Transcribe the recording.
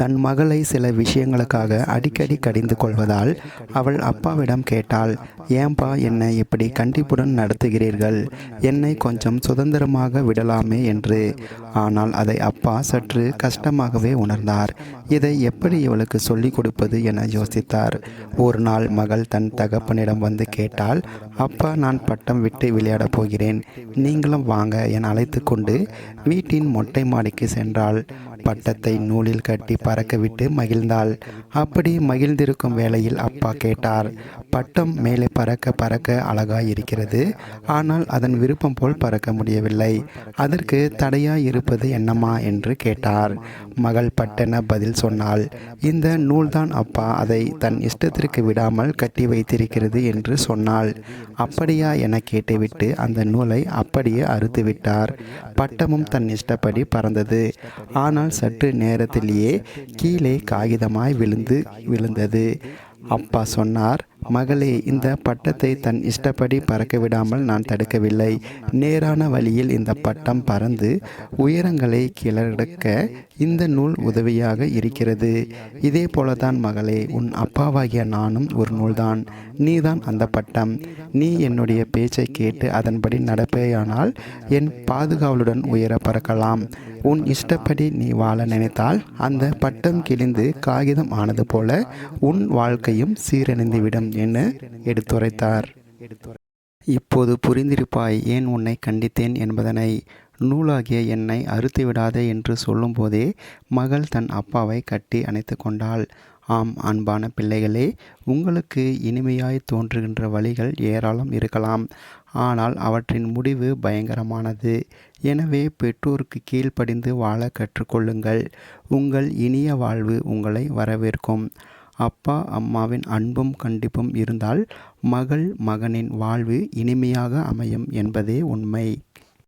தன் மகளை சில விஷயங்களுக்காக அடிக்கடி கடிந்து கொள்வதால் அவள் அப்பாவிடம் கேட்டாள் ஏன்பா என்னை இப்படி கண்டிப்புடன் நடத்துகிறீர்கள்? என்னை கொஞ்சம் சுதந்திரமாக விடலாமே என்று. ஆனால் அதை அப்பா சற்று கஷ்டமாகவே உணர்ந்தார். இதை எப்படி இவளுக்கு சொல்லிக் கொடுப்பது என யோசித்தார். ஒரு நாள் மகள் தன் தகப்பனிடம் வந்து கேட்டால் அப்பா நான் பட்டம் விட்டு விளையாடப் போகிறேன். நீங்களும் வாங்க என அழைத்து கொண்டு வீட்டின் மொட்டை மாடிக்கு சென்றாள். பட்டத்தை நூலில் கட்டி பறக்கவிட்டு மகிழ்ந்தாள். அப்படி மகிழ்ந்திருக்கும் வேளையில் அப்பா கேட்டார் பட்டம் மேலே பறக்க பறக்க அழகாய் இருக்கிறது ஆனால் அதன் விருப்பம் போல் பறக்க முடியவில்லை. அதற்கு தடையாய் இருப்பது என்னம்மா? என்று கேட்டார். மகள் பட்டென பதில் சொன்னாள் இந்த நூல்தான் அப்பா. அதை தன் இஷ்டத்திற்கு விடாமல் கட்டி வைத்திருக்கிறது என்று சொன்னாள். அப்படியா? என கேட்டுவிட்டு அந்த நூலை அப்படியே அறுத்து விட்டார் பட்டமும் தன் இஷ்டப்படி பறந்தது. ஆனால் சற்று நேரத்திலேயே கீழே காகிதமாய் விழுந்து விழுந்தது. அப்பா சொன்னார் மகளே இந்த பட்டத்தை தன் இஷ்டப்படி பறக்க விடாமல் நான் தடுக்கவில்லை. நேரான வழியில் இந்த பட்டம் பறந்து உயரங்களை கிளறக்க இந்த நூல் உதவியாக இருக்கிறது. இதே போலதான் மகளே உன் அப்பாவாகிய நானும் ஒரு நூல்தான். நீதான் அந்த பட்டம். நீ என்னுடைய பேச்சை கேட்டு அதன்படி நடப்பேயானால் என் பாதுகாவலுடன் உயர பறக்கலாம். உன் இஷ்டப்படி நீ வாழ நினைத்தால் அந்த பட்டம் கிழிந்து காகிதம் ஆனது போல உன் வாழ்க்கையும் சீரணிந்துவிடும் என எடுத்துரைத்தார். இப்போது புரிந்திருப்பாய் ஏன் உன்னை கண்டித்தேன் என்பதனை? நூலாகிய என்னை அறுத்து விடாதே என்று சொல்லும்போதே மகள் தன் அப்பாவை கட்டி அணைத்து கொண்டாள். ஆம் அன்பான பிள்ளைகளே உங்களுக்கு இனிமையாய் தோன்றுகின்ற வழிகள் ஏராளம் இருக்கலாம். ஆனால் அவற்றின் முடிவு பயங்கரமானது. எனவே பெற்றோருக்கு கீழ்ப்படிந்து வாழ கற்றுக்கொள்ளுங்கள். உங்கள் இனிய வாழ்வு உங்களை வரவேற்கும். அப்பா அம்மாவின் அன்பும் கண்டிப்பும் இருந்தால் மகள் மகனின் வாழ்வு இனிமையாக அமையும் என்பதே உண்மை.